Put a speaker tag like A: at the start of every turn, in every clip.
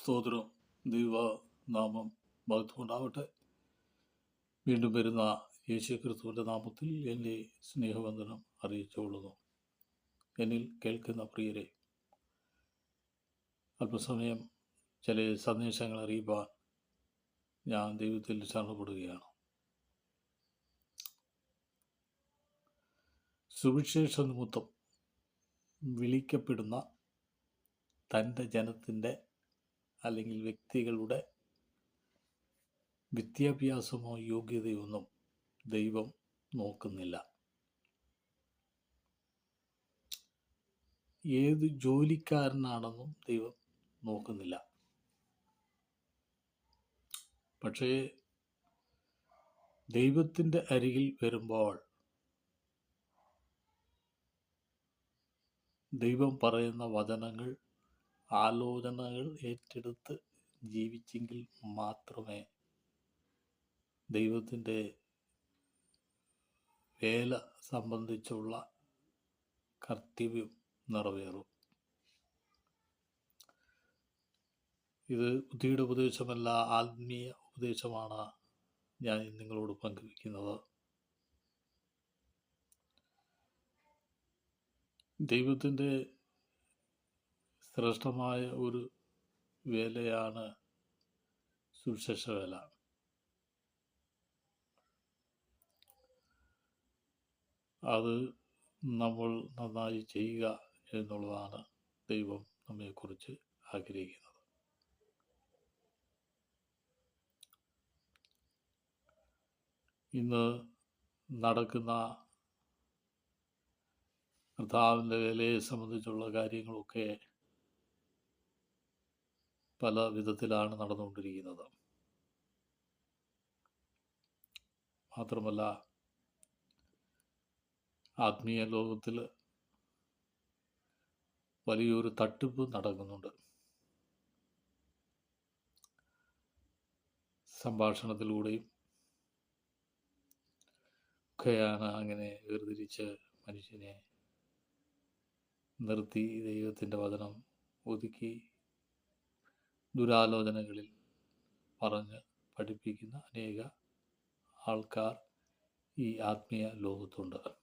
A: സ്തോത്രം. ദൈവ നാമം ഭക്തമുണ്ടാവട്ടെ വീണ്ടും വരുന്ന യേശു നാമത്തിൽ എന്റെ സ്നേഹവന്ദനം അറിയിച്ചുകൊള്ളുന്നു. എന്നിൽ കേൾക്കുന്ന പ്രിയരെ അല്പസമയം ചില സന്ദേശങ്ങൾ അറിയിപ്പാൻ ഞാൻ ദൈവത്തിൽ ശരണപ്പെടുകയാണ്. സുവിശേഷ നിമിത്തം വിളിക്കപ്പെടുന്ന തന്റെ ജനത്തിന്റെ അല്ലെങ്കിൽ വ്യക്തികളുടെ വിദ്യാഭ്യാസമോ യോഗ്യതയൊന്നും ദൈവം നോക്കുന്നില്ല. ഏത് ജോലിക്കാരനാണെന്നും ദൈവം നോക്കുന്നില്ല. പക്ഷേ ദൈവത്തിന്റെ അരികിൽ വരുമ്പോൾ ദൈവം പറയുന്ന വചനങ്ങൾ ആലോചനകൾ ഏറ്റെടുത്ത് ജീവിച്ചെങ്കിൽ മാത്രമേ ദൈവത്തിന്റെ വേല സംബന്ധിച്ചുള്ള കർത്തവ്യം നിറവേറും. ഇത് ബുദ്ധിയുടെ ഉപദേശമല്ല ആത്മീയ ഉപദേശമാണ് ഞാൻ നിങ്ങളോട് പങ്കുവയ്ക്കുന്നത്. ദൈവത്തിന്റെ ശ്രേഷ്ഠമായ ഒരു വേലയാണ് സുവിശേഷ വേല അത് നമ്മൾ നന്നായി ചെയ്യുക എന്നുള്ളതാണ് ദൈവം നമ്മെക്കുറിച്ച് ആഗ്രഹിക്കുന്നത്. ഇന്ന് നടക്കുന്ന കർത്താവിന്റെ വേലയെ സംബന്ധിച്ചുള്ള കാര്യങ്ങളൊക്കെ പല വിധത്തിലാണ് നടന്നുകൊണ്ടിരിക്കുന്നത്. മാത്രമല്ല ആത്മീയ ലോകത്തിൽ വലിയൊരു തട്ടിപ്പ് നടക്കുന്നുണ്ട്. സംഭാഷണത്തിലൂടെയും ഒക്കെയാണ് അങ്ങനെ വേർതിരിച്ച് മനുഷ്യനെ നിർത്തി ദൈവത്തിന്റെ വചനം ഒതുക്കി ദുരാലോചനകളിൽ പറഞ്ഞ് പഠിപ്പിക്കുന്ന അനേക ആൾക്കാർ ഈ ആത്മീയ ലോകത്തുണ്ട്.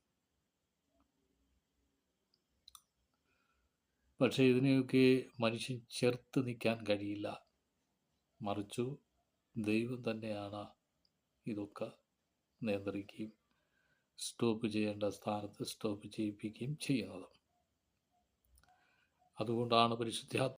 A: പക്ഷേ ഇതിനെയൊക്കെ മനുഷ്യൻ ചേർത്ത് നിൽക്കാൻ കഴിയില്ല. മറിച്ചു ദൈവം തന്നെയാണ് ഇതൊക്കെ നിയന്ത്രിക്കുകയും സ്റ്റോപ്പ് ചെയ്യേണ്ട സ്ഥാനത്ത് സ്റ്റോപ്പ് ചെയ്യിപ്പിക്കുകയും ചെയ്യുന്നത്. അതുകൊണ്ടാണ് പരിശുദ്ധാത്മ